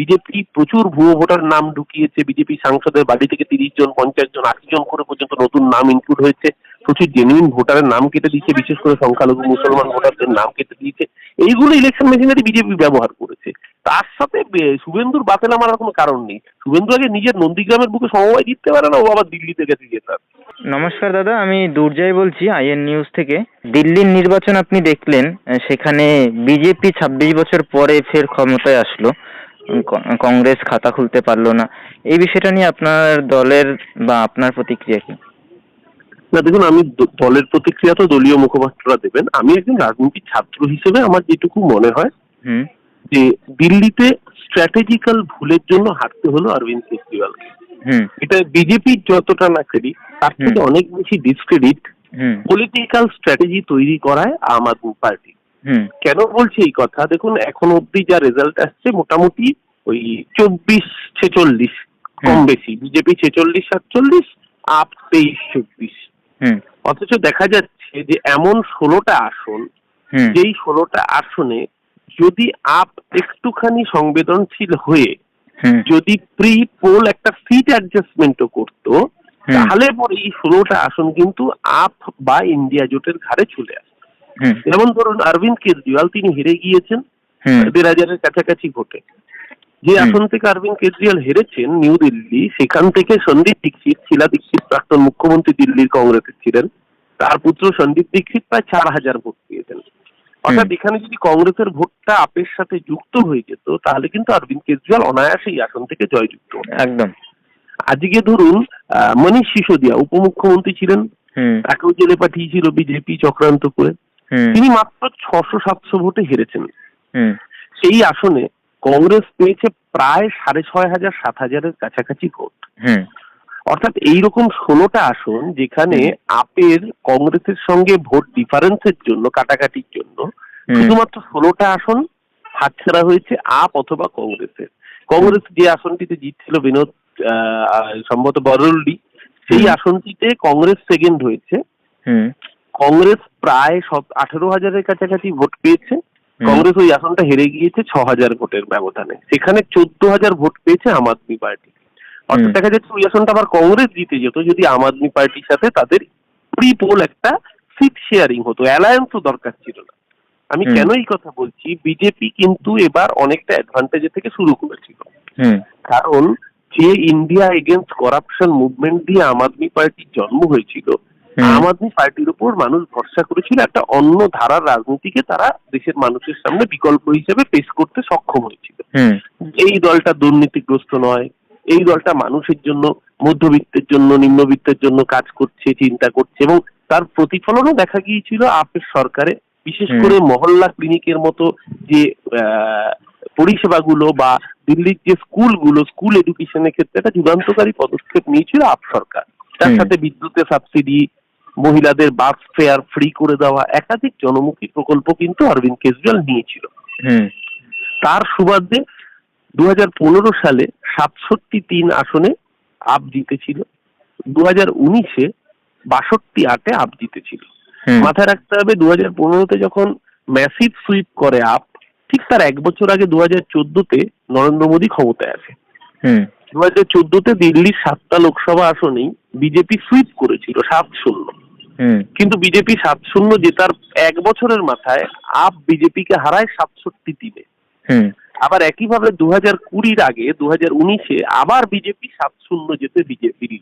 BJP প্রচুর ভুয়ো voter নাম ঢুকিয়েছে। বিজেপি সাংসদের বাড়ি থেকে তিরিশ জন, পঞ্চাশ জন, আশি জন করে পর্যন্ত নতুন নাম ইনক্লুড হয়েছে। প্রচুর জেনুইন ভোটারের নাম কেটে দিয়েছে, বিশেষ করে সংখ্যালঘু মুসলমান ভোটারদের নাম কেটে দিয়েছে। এইগুলো ইলেকশন মেশিনারি বিজেপি ব্যবহার করেছে। তার সাথে শুভেন্দুর বাতিল আমার কোনো কারণ নেই। শুভেন্দু আগে নিজের নন্দীগ্রামের বুকে সমবায় জিততে পারে না, ও আবার দিল্লিতে গেছে জেতার নমস্কার দাদা, আমি দুর্জয় বলছি, আইএন নিউজ থেকে। দিল্লির নির্বাচন আপনি দেখলেন সেখানে বিজেপি ছাব্বিশ বছর পরে ফের ক্ষমতায় আসলো। কংগ্রেস খাতা খুলতে পারল না। এই বিষয়টা নিয়ে আপনার দলের বা আপনার প্রতিক্রিয়া কি? না দেখুন আমি দলের প্রতিক্রিয়া তো দলীয় মুখপাত্ররা দেবেন। আমি একজন রাজনীতির ছাত্র হিসেবে আমার যেটুকু মনে হয় যে দিল্লিতে স্ট্র্যাটেজিক্যাল ভুলের জন্য হারতে হলো অরবিন্দ কেজরিওয়ালকে। এটা বিজেপির যতটা না ক্রেডিট তার থেকে অনেক বেশি ডিসক্রেডিট পলিটিক্যাল স্ট্র্যাটেজি তৈরি করায় আম আদমি পার্টি। কেন বলছি এই কথা? দেখুন এখন অব্দি যা রেজাল্ট আসছে মোটামুটি ওই চব্বিশ ছেচল্লিশ কম বেশি বিজেপি ছেচল্লিশ সাতচল্লিশ আপ তেইশ চব্বিশ। অথচ দেখা যাচ্ছে যে এমন ষোলোটা আসন যেই ষোলোটা আসনে যদি আপ একটুখানি সংবেদনশীল হয়ে যদি প্রি পোল একটা সিট অ্যাডজাস্টমেন্টও করতো। তাহলে পরে এই ষোলোটা আসন কিন্তু আপ বা ইন্ডিয়া জোটের ঘাড়ে চলে আসে যেমন ধরুন অরবিন্দ কেজরিওয়াল তিনি হেরে গিয়েছেন। দেড় হাজারের কাছাকাছি ভোটে। যে আসন থেকে অরবিন্দ কেজরিওয়াল হেরেছেন নিউ দিল্লি সেখান থেকে সন্দীপ দীক্ষিত শিলা দীক্ষিত প্রাক্তন মুখ্যমন্ত্রী দিল্লির কংগ্রেসের ছিলেন। তার পুত্র সন্দীপ দীক্ষিত প্রায় চার হাজার ভোট পেয়েছেন। অর্থাৎ এখানে যদি কংগ্রেসের ভোটটা আপের সাথে যুক্ত হয়ে যেত তাহলে কিন্তু অরবিন্দ কেজরিওয়াল অনায়াসে এই আসন থেকে জয়যুক্ত একদম। আজকে ধরুন মনীষ সিসোদিয়া উপমুখ্যমন্ত্রী ছিলেন তাকেও জেলে পাঠিয়েছিল বিজেপি চক্রান্ত করে। তিনি মাত্র ছশো সাতশো ভোটে হেরেছেন। সেই আসনে কংগ্রেস পেয়েছে প্রায় সাড়ে ছয় হাজার সাত হাজারের কাছাকাছি ভোট। হুম। অর্থাৎ এইরকম ষোলোটা আসন যেখানে আপের কংগ্রেসের সঙ্গে ভোট ডিফারেন্সের জন্য কাটাকাটির জন্য শুধুমাত্র ষোলোটা আসন হাতছাড়া হয়েছে আপ অথবা কংগ্রেসের। কংগ্রেস যে আসনটিতে জিতছিল বিনোদ সম্ভবত বরল্ডি সেই আসনটিতে কংগ্রেস সেকেন্ড হয়েছে। হুম। কংগ্রেস প্রায় সব আঠেরো হাজারের কাছাকাছি ভোট পেয়েছে। কংগ্রেস ওই আসনটা হেরে গিয়েছে ছ হাজার ভোটের ব্যবধানে। সেখানে চোদ্দ হাজার ভোট পেয়েছে আম আদমি পার্টি। অর্থাৎ দেখা যাচ্ছে ওই আসনটা আবার কংগ্রেস জিতে যেত যদি আম আদমি পার্টির সাথে তাদের প্রি পোল একটা সিট শেয়ারিং হতো। অ্যালায়েন্সও দরকার ছিল না। আমি। কেন এই কথা বলছি? বিজেপি কিন্তু এবার অনেকটা অ্যাডভান্টেজে থেকে শুরু করেছিল। কারণ যে ইন্ডিয়া এগেনস্ট করাপশন মুভমেন্ট দিয়ে আম আদমি পার্টির জন্ম হয়েছিল। আম আদমি পার্টির উপর মানুষ ভরসা করেছিল একটা অন্য ধারার রাজনীতিকে তারা দেশের মানুষের সামনে বিকল্প হিসেবে পেশ করতে সক্ষম হয়েছিল। এই দলটা দুর্নীতিগ্রস্ত নয় এই দলটা মানুষের জন্য মধ্যবিত্তের জন্য নিম্নবিত্তের জন্য কাজ করছে চিন্তা করছে এবং তার প্রতিফলনও দেখা গিয়েছিল আপের সরকারে। বিশেষ করে মহল্লা ক্লিনিকের মতো যে আহ, পরিষেবাগুলো বা দিল্লির যে স্কুলগুলো স্কুল এডুকেশনের ক্ষেত্রে একটা যুগান্তকারী পদক্ষেপ নিয়েছিল আপ সরকার। তার সাথে বিদ্যুতের সাবসিডি মহিলাদের বাস ফেয়ার ফ্রি করে দেওয়া একাধিক জনমুখী প্রকল্প কিন্তু অরবিন্দ কেজরিওয়াল নিয়েছিল। তার সুবাদে দু হাজার পনেরো সালে সাতষট্টি তিন আসনে আপ জিতেছিল। দু হাজার উনিশে বাষট্টি আটে আপ জিতেছিল। মাথায় রাখতে হবে দু হাজার পনেরোতে যখন ম্যাসিভ সুইপ করে আপ ঠিক তার এক বছর আগে দু হাজার চোদ্দতে নরেন্দ্র মোদী ক্ষমতায় আসে। দু হাজার চোদ্দতে দিল্লির সাতটা লোকসভা আসনেই বিজেপি সুইপ করেছিল সাত শূন্য। কিন্তু বিজেপি সাত শূন্য জেতার এক বছরের মাথায় আপ বিজেপিকে হারায় সাতষট্টি তিনে আবার একইভাবে দু হাজার কুড়ির আগে দু হাজার উনিশে আবার বিজেপি সাত শূন্য যেতে বিজেপি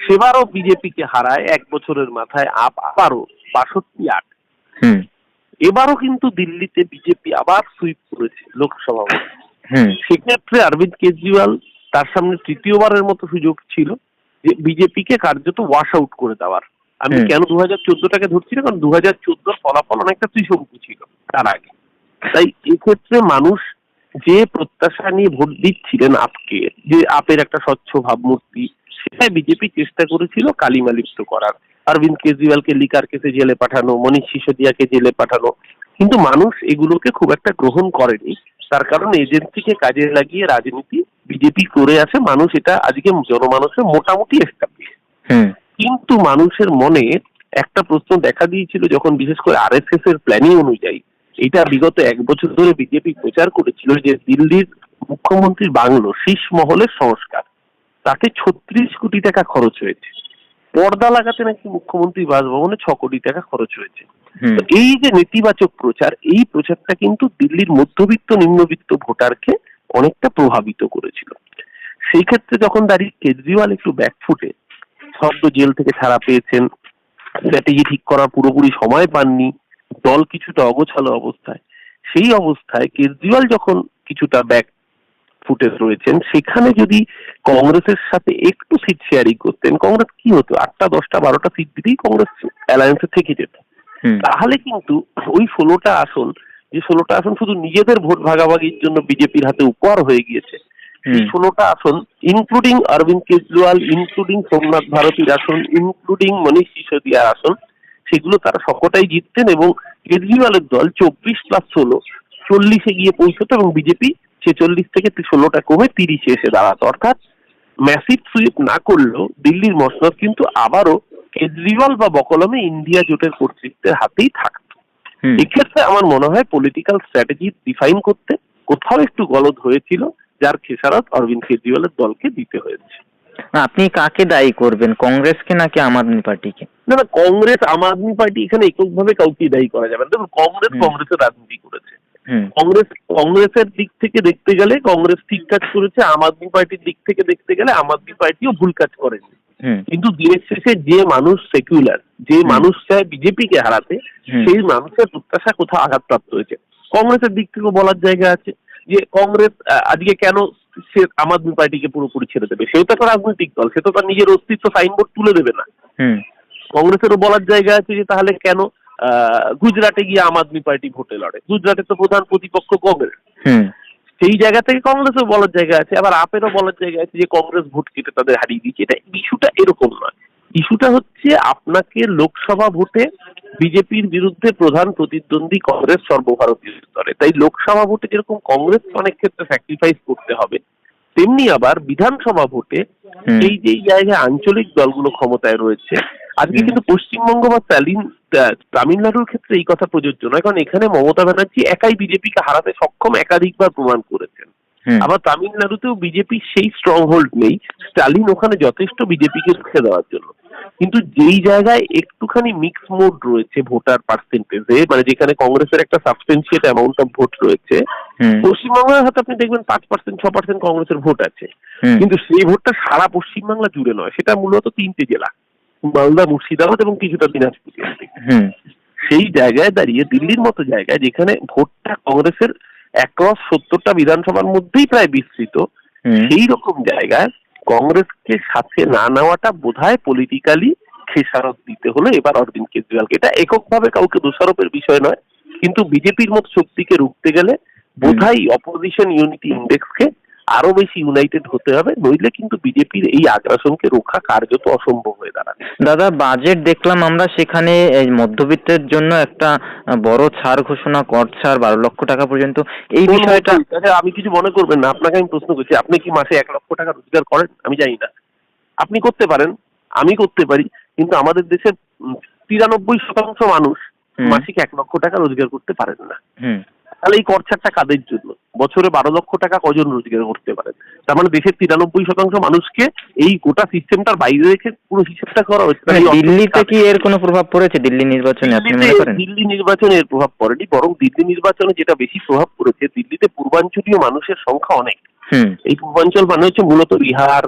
সেবারও বিজেপিকে হারায় এক বছরের মাথায় আপ আবারও বাষট্টি আট। হুম। এবারও কিন্তু দিল্লিতে বিজেপি আবার সুইপ করেছে লোকসভা হুম। সেক্ষেত্রে অরবিন্দ কেজরিওয়াল তার সামনে তৃতীয়বারের মতো সুযোগ ছিল যে বিজেপিকে কার্যত ওয়াশ আউট করে দেওয়ার। আমি কেন দু হাজার চোদ্দটাকে ধরছি না? কারণ দু হাজার চোদ্দোর ফলাফল অনেকটা ত্রিশঙ্কু ছিল তার আগে। তাই এক্ষেত্রে মানুষ যে প্রত্যাশা নিয়ে ভোট দিচ্ছিলেন আপকে যে আপের একটা স্বচ্ছ ভাবমূর্তি সেটাই বিজেপি চেষ্টা করেছিল কালিমালিপ্ত করার। অরবিন্দ কেজরিওয়ালকে লিকার কেসে জেলে পাঠানো মনীষ সিসোদিয়াকে জেলে পাঠানো। কিন্তু মানুষ এগুলোকে খুব একটা গ্রহণ করেনি। তার কারণ এজেন্সিকে কাজে লাগিয়ে রাজনীতি বিজেপি করে আসে। মানুষ এটা আজকে জনমানুষের মোটামুটি এস্টাবলিশ কিন্তু মানুষের মনে একটা প্রশ্ন দেখা দিয়েছিল যখন বিশেষ করে আরএসএস এর প্ল্যানিং অনুযায়ী এটা বিগত এক বছর ধরে বিজেপি প্রচার করেছিল যে দিল্লির মুখ্যমন্ত্রীর বাংলো শীষ মহলের সংস্কার। তাতে ছত্রিশ কোটি টাকা খরচ হয়েছে। পর্দা লাগাতে নাকি মুখ্যমন্ত্রী বাসভবনে ছ কোটি টাকা খরচ হয়েছে। তো এই যে নেতিবাচক প্রচার এই প্রচারটা কিন্তু দিল্লির মধ্যবিত্ত নিম্নবিত্ত ভোটারকে অনেকটা প্রভাবিত করেছিল। সেই ক্ষেত্রে যখন দাঁড়িয়ে কেজরিওয়াল একটু ব্যাকফুটে সদ্য জেল থেকে ছাড়া পেয়েছেন। স্ট্র্যাটেজি ঠিক করার পুরোপুরি সময় পাননি। দল কিছুটা অগোছালো অবস্থায়। সেই অবস্থায় কেজরিওয়াল যখন কিছুটা ব্যাক ফুটে রয়েছেন সেখানে যদি কংগ্রেসের সাথে একটু সিট শেয়ারিং করতেন কংগ্রেস কি হতো? আটটা দশটা বারোটা সিট দিতেই কংগ্রেস অ্যালায়েন্সে থেকে যেত। তাহলে কিন্তু ওই ষোলোটা আসন যে ষোলোটা আসন শুধু নিজেদের ভোট ভাগাভাগির জন্য বিজেপির হাতে উপহার হয়ে গিয়েছে এই ষোলোটা আসন ইনক্লুডিং অরবিন্দ কেজরিওয়াল ইনক্লুডিং সোমনাথ ভারতীর আসন ইনক্লুডিং মনীষ সিসোদিয়ার আসন সেগুলো তারা সবকটাই জিততেন এবং কেজরিওয়ালের দল চব্বিশ প্লাস ষোলো চল্লিশে গিয়ে পৌঁছতো এবং বিজেপি ছেচল্লিশ থেকে ষোলোটা কমে তিরিশে এসে দাঁড়াতো। অর্থাৎ ম্যাসিভ সুইপ না করলেও দিল্লির মসনদ কিন্তু আবারও কেজরিওয়াল বা বকলমে ইন্ডিয়া জোটের কর্তৃত্বের হাতেই থাকতো। এক্ষেত্রে আমার মনে হয় পলিটিক্যাল স্ট্র্যাটেজি ডিফাইন করতে কোথাও একটু গলদ হয়েছিল। যার খেসারত অরবিন্দ কেজরিওয়ালের দলকে দিতে হয়েছে। আপনি কাকে দায়ী করবেন কংগ্রেসকে নাকি আম আদমি পার্টিকে? না না কংগ্রেস আম আদমি পার্টি এখানে এককভাবে কাউকে দায়ী করা যাবে না। দেখুন কংগ্রেস কংগ্রেসের রাজনীতি করেছে। কংগ্রেস কংগ্রেসের দিক থেকে দেখতে গেলে কংগ্রেস ঠিক কাজ করেছে আম আদমি পার্টির দিক থেকে দেখতে গেলে আম আদমি পার্টিও ভুল কাজ করেনি। কিন্তু দিনের শেষে যে মানুষ সেকুলার যে মানুষ চায় বিজেপিকে হারাতে সেই মানুষের প্রত্যাশা কোথাও আঘাতপ্রাপ্ত হয়েছে। কংগ্রেসের দিক থেকেও বলার জায়গা আছে। যে কংগ্রেস আজকে কেন সে আম আদমি পার্টিকে পুরোপুরি ছেড়ে দেবে? সেও তো একটা রাজনৈতিক দল সে তো তার নিজের অস্তিত্ব সাইনবোর্ড তুলে দেবে না। কংগ্রেসেরও বলার জায়গা আছে যে তাহলে কেন আহ, গুজরাটে গিয়ে আম আদমি পার্টি ভোটে লড়ে? গুজরাটে তো প্রধান প্রতিপক্ষ কংগ্রেস। হুম। সেই জায়গা থেকে কংগ্রেসও বলার জায়গা আছে আবার আপেরও বলার জায়গা আছে যে কংগ্রেস ভোট কেটে তাদের হারিয়ে দিচ্ছে এটা ইস্যুটা এরকম নয়। ইস্যুটা হচ্ছে আপনাকে লোকসভা ভোটে বিজেপির বিরুদ্ধে প্রধান প্রতিদ্বন্দ্বী কংগ্রেস সর্বভারতীয় স্তরে। তাই লোকসভা ভোটে যেরকম কংগ্রেস অনেক ক্ষেত্রে স্যাক্রিফাইস করতে হবে তেমনি আবার বিধানসভা ভোটে। এই যেই জায়গায় আঞ্চলিক দলগুলো ক্ষমতায় রয়েছে আজকে কিন্তু পশ্চিমবঙ্গ বা তালিন তামিলনাড়ুর ক্ষেত্রে এই কথা প্রযোজ্য নয় কারণ এখানে মমতা ব্যানার্জি একাই বিজেপিকে হারাতে সক্ষম একাধিকবার প্রমাণ করেছেন। আবার তামিলনাড়ুতেও বিজেপির সেই স্ট্রং হোল্ড নেই। স্টালিন ওখানে যথেষ্ট বিজেপিকে রুখে দেওয়ার জন্য। কিন্তু যেই জায়গায় একটুখানি মিক্স মোড রয়েছে ভোটার পার্সেন্টেজে মানে যেখানে কংগ্রেসের একটা সাবস্টেন্সিয়েট অ্যামাউন্ট অফ ভোট রয়েছে হুম। পশ্চিমবঙ্গের হয়তো আপনি দেখবেন পাঁচ পার্সেন্ট ছ পার্সেন্ট কংগ্রেসের ভোট আছে। কিন্তু সেই ভোটটা সারা পশ্চিমবাংলা জুড়ে নয়। সেটা মূলত তিনটে জেলা। মালদা মুর্শিদাবাদ এবং কিছুটা দিনাজপুর। সেই জায়গায় দাঁড়িয়ে দিল্লির মতো জায়গায় যেখানে ভোটটা কংগ্রেসের অ্যাক্রস সত্তরটা বিধানসভার মধ্যেই প্রায় বিস্তৃত। সেই রকম জায়গায় কংগ্রেসকে সাথে না নেওয়াটা বোধহয় পলিটিক্যালি খেসারত দিতে হলো এবার অরবিন্দ কেজরিওয়ালকে। এটা এককভাবে কাউকে দোষারোপের বিষয় নয় কিন্তু বিজেপির মতো শক্তিকে রুখতে গেলে বোধহয় অপোজিশন ইউনিটি ইন্ডেক্সকে আরও বেশি ইউনাইটেড হতে হবে নইলে কিন্তু বিজেপির এই আগ্রাসনকে রক্ষা কার্যত অসম্ভব হয়ে দাঁড়াবে। দাদা বাজেট দেখলাম আমরা সেখানে মধ্যবিত্তের জন্য একটা বড় ছাড় ঘোষণা কর ছাড় বারো লক্ষ টাকা পর্যন্ত। এই বিষয়টা? আচ্ছা, আপনি কিছু মনে করবেন না আপনাকে আমি প্রশ্ন করছি আপনি কি মাসে এক লক্ষ টাকা রোজগার করেন? আমি জানি না। আপনি করতে পারেন আমি করতে পারি কিন্তু আমাদের দেশের তিরানব্বই শতাংশ মানুষ। মাসিক এক লক্ষ টাকা রোজগার করতে পারেন না। হুম। তাহলে এই করছাড়টা কাদের জন্য? বছরে বারো লক্ষ টাকা কজন রোজগার করতে পারেন? তার মানে দেশের তিরানব্বই শতাংশ মানুষকে এই গোটা সিস্টেমটার বাইরে রেখে পুরো হিসেবটা করা হচ্ছে মানে দিল্লিতে কি এর কোনো প্রভাব পড়েছে? দিল্লি নির্বাচনে আপনি মনে করেন? দিল্লি নির্বাচনে এর প্রভাব পড়েনি বরং দিল্লি নির্বাচনে যেটা বেশি প্রভাব পড়েছে দিল্লিতে পূর্বাঞ্চলীয় মানুষের সংখ্যা অনেক। এই পূর্বাঞ্চল মানে হচ্ছে মূলত বিহার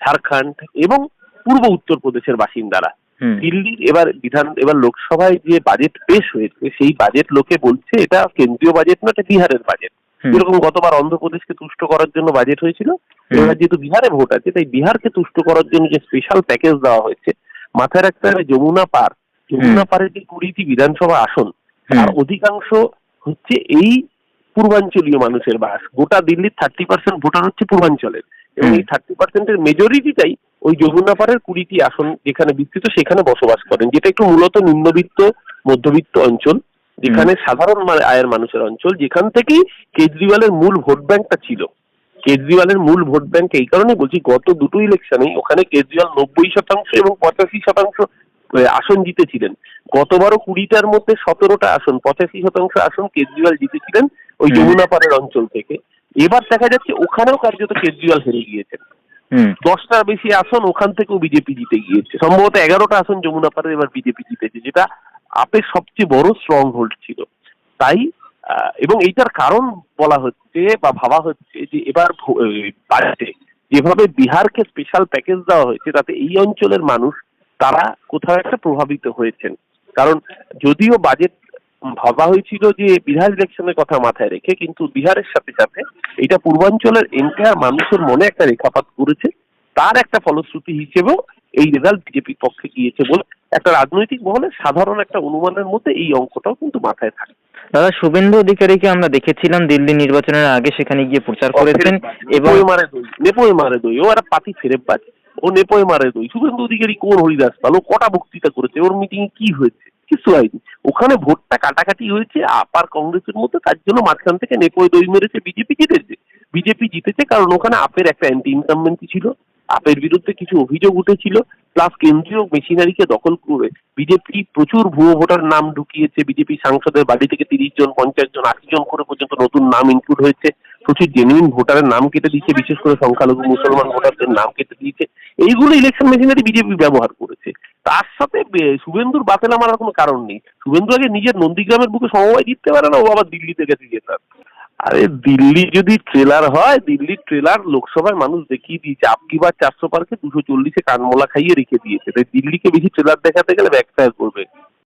ঝাড়খণ্ড এবং পূর্ব উত্তরপ্রদেশের বাসিন্দারা। দিল্লির এবার বিধান এবার লোকসভায় যে বাজেট পেশ হয়েছে সেই বাজেট লোকে বলছে এটা কেন্দ্রীয় বাজেট না এটা বিহারের বাজেট। যেরকম গতবার অন্ধ্রপ্রদেশকে তুষ্ট করার জন্য বাজেট হয়েছিল। এবার যেহেতু বিহারে ভোট আছে তাই বিহারকে তুষ্ট করার জন্য যে স্পেশাল প্যাকেজ দেওয়া হয়েছে মাথায় রাখতে হবে যমুনা পার। যমুনা পারের যে কুড়িটি বিধানসভা আসন তার অধিকাংশ হচ্ছে এই পূর্বাঞ্চলীয় মানুষের বাস। গোটা দিল্লির থার্টি পার্সেন্ট ভোটার হচ্ছে পূর্বাঞ্চলের। এবং এই থার্টি পার্সেন্টের মেজরিটিটাই ওই যমুনা পাড়ের কুড়িটি আসন যেখানে বিস্তৃত সেখানে বসবাস করেন যেটা একটু মূলত নিম্নবিত্ত মধ্যবিত্ত অঞ্চল যেখানে সাধারণ আয়ের মানুষের অঞ্চল যেখান থেকেই কেজরিওয়ালের মূল ভোট ব্যাংকটা ছিল। কেজরিওয়ালের মূল ভোট ব্যাংক এই কারণে বলছি গত দুটো ইলেকশনেই ওখানে কেজরিওয়াল নব্বই শতাংশ এবং পঁচাশি শতাংশ আসন জিতেছিলেন। গতবারও কুড়িটার মধ্যে সতেরোটা আসন পঁচাশি শতাংশ আসন কেজরিওয়াল জিতেছিলেন ওই হুম। যমুনা পাড়ের অঞ্চল থেকে। এবার দেখা যাচ্ছে ওখানেও কার্যত কেজরিওয়াল হেরে গিয়েছেন। দশটার বেশি আসন ওখান থেকেও বিজেপি জিতে গিয়েছে। সম্ভবত এগারোটা আসন যমুনা পাড়ে এবার বিজেপি জিতেছে, যেটা আপের সবচেয়ে বড় স্ট্রং হোল্ড ছিল। তাই এবং এইটার কারণ বলা হচ্ছে বা ভাবা হচ্ছে যে এবার বাজেটে যেভাবে বিহারকে স্পেশাল প্যাকেজ দেওয়া হয়েছে, তাতে এই অঞ্চলের মানুষ, তারা কোথাও একটা প্রভাবিত হয়েছেন। কারণ যদিও বাজেট ভাবা হয়েছিল যে বিহার ইলেকশনের কথা মাথায় রেখে কিন্তু বিহারের সাথে সাথে এটা পূর্বাঞ্চলের এন্টায়ার মানুষের মনে একটা রেখাপাত করেছে। তার একটা ফলশ্রুতি হিসেবেও এই রেজাল্ট বিজেপির পক্ষে গিয়েছে বলে একটা রাজনৈতিক মহলে সাধারণ একটা অনুমানের মধ্যে এই অঙ্কটাও কিন্তু মাথায় থাকে। দাদা শুভেন্দু অধিকারীকে আমরা দেখেছিলাম দিল্লি নির্বাচনের আগে সেখানে গিয়ে প্রচার করেছেন এবং মারে দই নেপোয় মারে দই ও একটা পাতি ফেরে পাচ ও নেপোয় মারে দই। শুভেন্দু অধিকারী কোন হরিদাস পাল? ও কটা বক্তৃতা করেছে? ওর মিটিং কি হয়েছে? কিছু হয়নি। ওখানে ভোটটা কাটাকাটি হয়েছে, আপার কংগ্রেসের মধ্যে, তার জন্য মাঝখান থেকে নেপোয় দই মেরেছে, বিজেপি জিতেছে। বিজেপি জিতেছে কারণ ওখানে আপের একটা অ্যান্টি ইনকামমেন্সি ছিল। আপের বিরুদ্ধে কিছু অভিযোগ উঠেছিল প্লাস কেন্দ্রীয় মেশিনারিকে দখল করে বিজেপি প্রচুর ভুয়ো ভোটার নাম ঢুকিয়েছে। বিজেপি সাংসদের বাড়ি থেকে তিরিশ জন, পঞ্চাশ জন, আশি জন করে পর্যন্ত নতুন নাম ইনক্লুড হয়েছে। প্রচুর জেনুইন ভোটারের নাম কেটে দিয়েছে, বিশেষ করে সংখ্যালঘু মুসলমান ভোটারদের নাম কেটে দিয়েছে। এইগুলো ইলেকশন মেশিনারি বিজেপি ব্যবহার করেছে। তার সাথে শুভেন্দুর বাতিল মারার কোনো কারণ নেই। শুভেন্দু আগে নিজের নন্দীগ্রামের বুকে সমবায় জিততে পারে না, ও আবার দিল্লিতে গেছে জেতার আরে দিল্লি যদি ট্রেলার হয়, দিল্লির ট্রেলার লোকসভায় মানুষ দেখিয়ে দিয়েছে আপকি বার চারশো পার্কে দুশো চল্লিশে কানমোলা খাইয়ে রেখে দিয়েছে। তাই দিল্লিকে বেশি ট্রেলার দেখাতে গেলে ব্যাকফায়ার করবে।